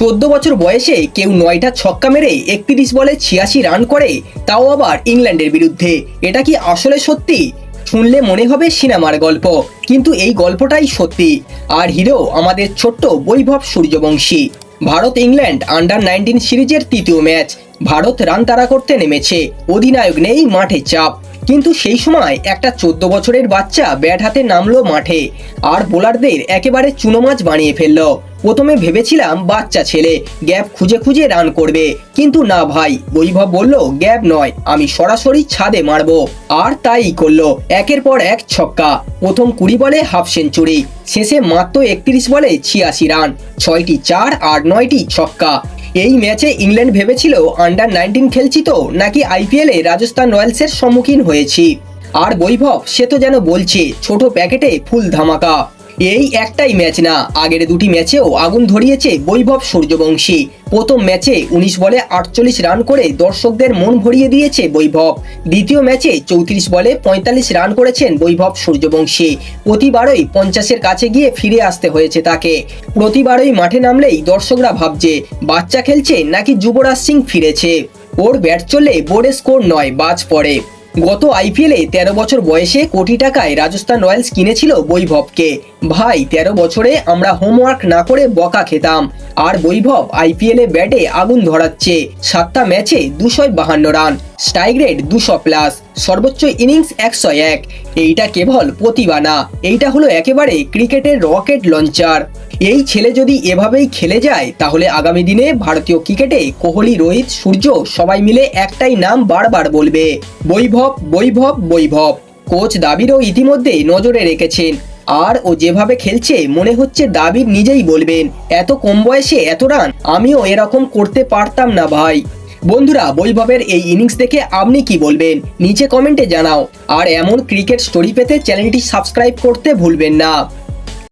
চোদ্দ বছর বয়সে কেউ নয়টা ছক্কা মেরে একত্রিশ বলে ছিয়াশি রান করে, তাও আবার ইংল্যান্ডের বিরুদ্ধে। এটা কি আসলে সত্যি? শুনলে মনে হবে সিনেমার গল্প, কিন্তু এই গল্পটাই সত্যি। আর হিরো আমাদের ছোট্ট Vaibhav Suryavanshi. Bharat England under nineteen সিরিজের তৃতীয় ম্যাচ, ভারত রান তাড়া করতে নেমেছে। অধিনায়ক নেই, মাঠে চাপ। কিন্তু সেই সময় একটা চোদ্দ বছরের বাচ্চা ব্যাট হাতে নামলো মাঠে আর বোলারদের একেবারে চুনোমাছ বানিয়ে ফেলল। প্রথমে ভেবেছিলাম বাচ্চা ছেলে, গ্যাপ খুঁজে খুঁজে রান করবে। কিন্তু না ভাই, বৈভব বলল, গ্যাপ নয়, আমি সরাসরি ছাদে মারবো। আর তাই করল, একের পর এক ছক্কা। প্রথম কুড়ি বলে হাফ সেঞ্চুরি, শেষে মাত্র একত্রিশ বলে ছিয়াশি রান। ছয়টি চার আর নয়টি ছক্কা। এই ম্যাচে ইংল্যান্ড ভেবেছিল আন্ডার নাইনটিন খেলছি তো, নাকি আইপিএলে রাজস্থান রয়্যালসের সম্মুখীন হয়েছি। আর বৈভব, সে তো যেন বলছে, ছোট প্যাকেটে ফুল ধামাকা। এই একটাই ম্যাচ না, আগের দুটি ম্যাচেও আগুন ধরিয়েছে বৈভব সূর্যবংশী। প্রথম ম্যাচে উনিশ বলে আটচল্লিশ রান করে দর্শকদের মন ভরিয়ে দিয়েছে বৈভব। দ্বিতীয় ম্যাচে চৌত্রিশ বলে পঁয়তাল্লিশ রান করেছেন বৈভব সূর্যবংশী। প্রতিবারই পঞ্চাশের কাছে গিয়ে ফিরে আসতে হয়েছে তাকে। প্রতিবারই মাঠে নামলেই দর্শকরা ভাবছে, বাচ্চা খেলছে নাকি যুবরাজ সিং ফিরেছে? ওর ব্যাট চললে বোর্ডে স্কোর নয়, বাজ পড়ে। গত আইপিএলে তেরো বছর বয়সে কোটি টাকায় রাজস্থান রয়্যালস কিনেছিল বৈভবকে। ভাই, তেরো বছরে আমরা হোমওয়ার্ক না করে বকা খেতাম। আর বৈভব আইপিএলে ব্যাটে আগুন ধরাচ্ছে। সাতটা ম্যাচে দুশো বাহান্ন রান। স্ট্রাইক রেট দুশো প্লাস। সর্বোচ্চ ইনিংস একশো এক। এইটা কেবল প্রতিভা না। এইটা হলো একেবারে ক্রিকেটের রকেট লঞ্চার। এই ছেলে যদি এভাবেই খেলে যায়, তাহলে আগামী দিনে ভারতীয় ক্রিকেটে কোহলি, রোহিত, সূর্য সবাই মিলে একটাই নাম বারবার বলবে। বৈভব বৈভব বৈভব। কোচ দাবিরও ইতিমধ্যে নজরে রেখেছেন। আর ও যেভাবে খেলছে, মনে হচ্ছে দাবির নিজেই বলবেন। এত কম বয়সে এত রান, আমিও এরকম করতে পারতাম না ভাই। বন্ধুরা, বৈভবের এই ইনিংস দেখে আপনি কি বলবেন? নিচে কমেন্টে জানাও। আর এমন ক্রিকেট স্টোরি পেতে চ্যানেলটি সাবস্ক্রাইব করতে ভুলবেন না।